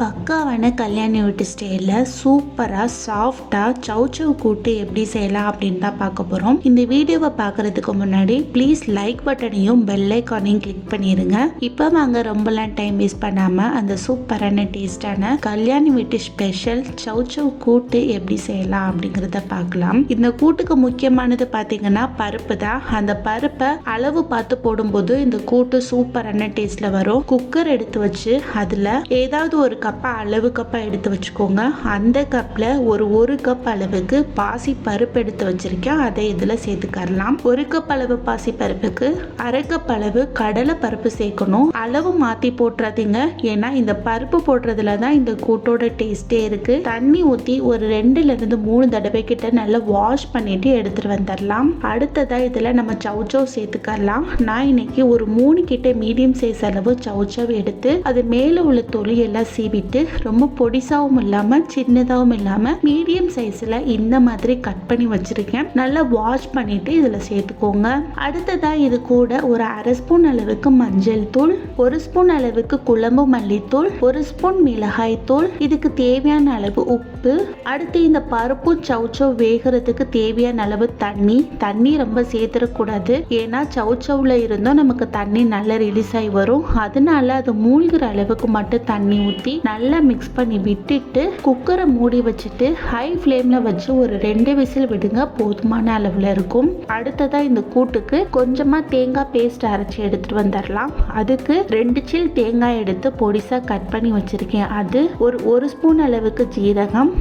பக்காவான கல்யாணி வீட்டு ஸ்டைலில் சூப்பராக சாஃப்டாக சவுச்சவ் கூட்டு எப்படி செய்யலாம் அப்படின்னு தான் பார்க்க போகிறோம் இந்த வீடியோவை பார்க்குறதுக்கு முன்னாடி ப்ளீஸ் லைக் பட்டனையும் பெல் ஐக்கானையும் கிளிக் பண்ணிடுங்க இப்போ வாங்க ரொம்பலாம் டைம் வேஸ்ட் பண்ணாமல் அந்த சூப்பரான டேஸ்டான கல்யாணி வீட்டு ஸ்பெஷல் சவுச்சவ் கூட்டு எப்படி செய்யலாம் அப்படிங்கிறத பார்க்கலாம். இந்த கூட்டுக்கு முக்கியமானது பார்த்தீங்கன்னா பருப்பு தான். அந்த பருப்பை அளவு பார்த்து போடும்போது இந்த கூட்டு சூப்பரான டேஸ்ட்டில் வரும். குக்கர் எடுத்து வச்சு அதில் ஏதாவது ஒரு கப்பை அளவு கப்பாக எடுத்து வச்சுக்கோங்க. அந்த கப்பில் ஒரு ஒரு கப் அளவுக்கு பாசி பருப்பு எடுத்து வச்சிருக்கேன். அதை இதில் சேர்த்துக்கரலாம். ஒரு கப் அளவு பாசி பருப்புக்கு அரை கப் அளவு கடலை பருப்பு சேர்க்கணும். அளவு மாற்றி போட்டுறாதீங்க. ஏன்னா இந்த பருப்பு போடுறதுல தான் இந்த கூட்டோட டேஸ்ட்டே இருக்குது தண்ணி ஊற்றி ஒரு ரெண்டுலேருந்து மூணு தடவை கிட்ட நல்லா வாஷ் பண்ணிட்டு எடுத்துட்டு வந்துடலாம் அடுத்ததாக இதில் நம்ம சவுச்சவ் சேர்த்துக்கரலாம். நான் இன்னைக்கு ஒரு மூணு கிட்ட மீடியம் சைஸ் அளவு சவுச்சவ் எடுத்து அது மேலே உள்ள தொழிலெல்லாம் எல்லாம் சீவிட்டு ரொம்ப பொடிசாவும் இல்லாமல் சின்னதாகவும் இல்லாமல் மீடியம் சைஸில் இந்த மாதிரி கட் பண்ணி வச்சிருக்கேன். நல்லா வாஷ் பண்ணிட்டு இதில் சேர்த்துக்கோங்க. அடுத்ததா இது கூட ஒரு அரை ஸ்பூன் அளவுக்கு மஞ்சள் தூள் ஒரு ஸ்பூன் அளவுக்கு குழம்பு மல்லித்தூள் ஒரு ஸ்பூன் மிளகாய் தூள் இதுக்கு தேவையான அளவு உப்பு அடுத்து இந்த பருப்பு சவுச்சவ் வேகிறதுக்கு தேவையான அளவு தண்ணி. தண்ணி ரொம்ப சேர்த்துடக்கூடாது. ஏன்னா சவுச்சவ்ல இருந்தும் நமக்கு தண்ணி நல்லா ரிலீஸ் ஆகி வரும். அதனால அது மூழ்கிற அளவுக்கு மட்டும் தண்ணி ஊற்றி நல்லா மிக்ஸ் பண்ணி விட்டுட்டு குக்கரை மூடி வச்சுட்டு ஹை ஃப்ளேமில் வச்சு ஒரு ரெண்டு விசில் விடுங்க. போதுமான அளவில் இருக்கும். அடுத்ததாக இந்த கூட்டுக்கு கொஞ்சமாக தேங்காய் பேஸ்ட் அரைச்சி எடுத்துட்டு வந்துடலாம். அதுக்கு ரெண்டு சில் தேங்காய் எடுத்து பொடிசாக கட் பண்ணி வச்சுருக்கேன். அது ஒரு ஒரு ஸ்பூன் அளவுக்கு ஜீரகம்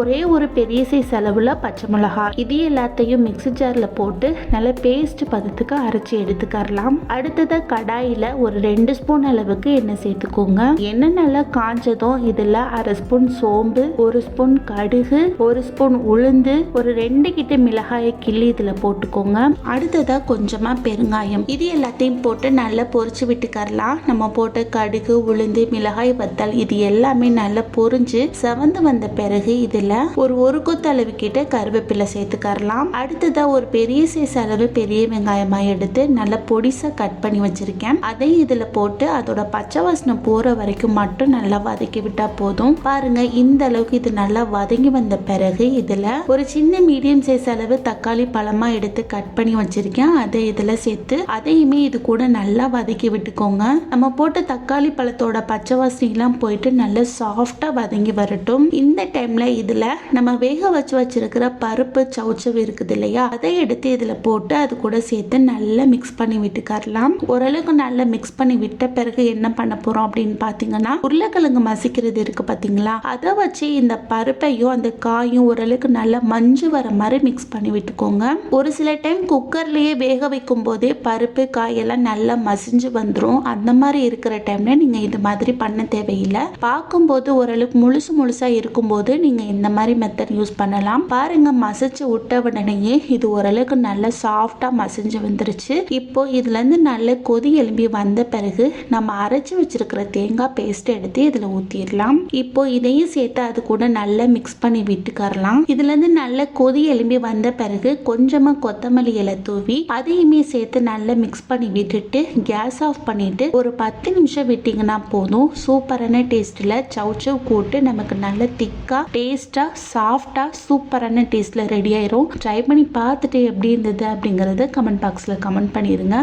ஒரே ஒரு பெரிய சைஸ் அளவில் பச்சை மிளகாய். இது எல்லாத்தையும் மிக்ஸி ஜாரில் போட்டு நல்லா பேஸ்ட் பதத்துக்கு அரைச்சி எடுத்துக்கரலாம். அடுத்ததாக கடாயில் ஒரு ரெண்டு ஸ்பூன் அளவுக்கு எண்ணெய் சேர்த்துக்கோங்க. எண்ணெய் நல்லா காஞ்சதும் இதில் அரை ஸ்பூன் சோம்பு ஒரு ஸ்பூன் கடுகு ஒரு ஸ்பூன் உளுந்து ஒரு ரெண்டு கிட்ட மிளகாயை கிள்ளி இதில் போட்டுக்கோங்க. அடுத்ததாக கொஞ்சமாக பெருங்காயம். இது எல்லாத்தையும் போட்டு நல்லா பொறிச்சு விட்டுக்கரலாம். நம்ம போட்ட கடுகு உளுந்து மிளகாய் வத்தல் இது எல்லாமே நல்லா பொரிஞ்சு செவந்து வந்த பிறகு இதில் ஒரு ஒரு கொத்து அளவு கிட்ட கருவேப்பிலை சேர்த்துக்கரலாம். அடுத்ததாக ஒரு பெரிய சைஸ் அளவு பெரிய வெங்காயமாக எடுத்து நல்லா பொடிசாக கட் பண்ணி வச்சுருக்கேன். அதையும் இதில் போட்டு அதோட பச்சை வாசனை போகிற வரைக்கும் மட்டும் நல்லா வதக்கி விட்டா போதும். பாருங்க இந்த அளவுக்கு இது நல்லா வதங்கி வந்த பிறகு இதில் ஒரு சின்ன மீடியம் சைஸ் அளவு தக்காளி பழமாக எடுத்து கட் பண்ணி வச்சிருக்கேன். அதை இதில் சேர்த்து அதையுமே இது கூட நல்லா வதக்கி விட்டுக்கோங்க. நம்ம போட்ட தக்காளி பழத்தோட பச்சை வாசனைலாம் போயிட்டு நல்லா சாஃப்டாக வதங்கி வரட்டும். இந்த டைம்ல இதில் நம்ம வேக வச்சு வச்சிருக்கிற பருப்பு சவுச்சவு இருக்குது இல்லையா? அதை எடுத்து இதில் போட்டு அது கூட சேர்த்து நல்லா மிக்ஸ் பண்ணி விட்டுக்கரலாம். ஓரளவுக்கு நல்லா மிக்ஸ் பண்ணி விட்ட பிறகு என்ன பண்ண போறோம் அப்படின்னு பார்த்தீங்கன்னா உருளைக்கிழங்கு மசிக்கிறது இருக்கு பார்த்தீங்களா அதை வச்சு இந்த பருப்பையும் அந்த காயும் ஓரளவுக்கு நல்லா மஞ்சு வர மாதிரி மிக்ஸ் பண்ணி விட்டுக்கோங்க. ஒரு சில டைம் குக்கர்லயே வேக வைக்கும் போதே பருப்பு காயெல்லாம் நல்லா மசிஞ்சு வந்துடும் அந்த மாதிரி இருக்கிற டைம்ல நீங்க இது மாதிரி பண்ண தேவையில்லை. பார்க்கும்போது ஓரளவுக்கு முழுசு முழுசா இருக்கும்போது நீங்க இந்த மாதிரி மெத்தட் யூஸ் பண்ணலாம். பாருங்க மசிச்சு விட்ட உடனேயே இது ஓரளவுக்கு நல்லா சாஃப்டா மசிஞ்சு வந்துருச்சு. இப்போ இதுல இருந்து நல்ல கொதி எலும்பி வந்த பிறகு நம்ம அரைச்சு வச்சிருக்கிற தேங்காய் பேஸ்ட் எடுத்து இதுல ஊற்றிடலாம் இப்போ இதையும் சேர்த்து அது கூட நல்லா மிக்ஸ் பண்ணி விட்டுக்கரலாம் இதுல இருந்து நல்ல கொதி எலும்பி வந்த பிறகு கொஞ்சமா கொத்தமல்லி இலை தூவி அதையுமே சேர்த்து நல்லா மிக்ஸ் பண்ணி விட்டுட்டு கேஸ் ஆஃப் பண்ணிட்டு ஒரு பத்து நிமிஷம் விட்டீங்கன்னா போதும். சூப்பரான டேஸ்ட்ல சவ் கூட்டு நமக்கு நல்ல திக்கா டேஸ்டா சாஃப்டா சூப்பரான டேஸ்ட்ல ரெடி ஆயிரும். ட்ரை பண்ணி பார்த்துட்டு எப்படி இருந்தது அப்படிங்கறத கமெண்ட் பாக்ஸ்ல கமெண்ட் பண்ணிருங்க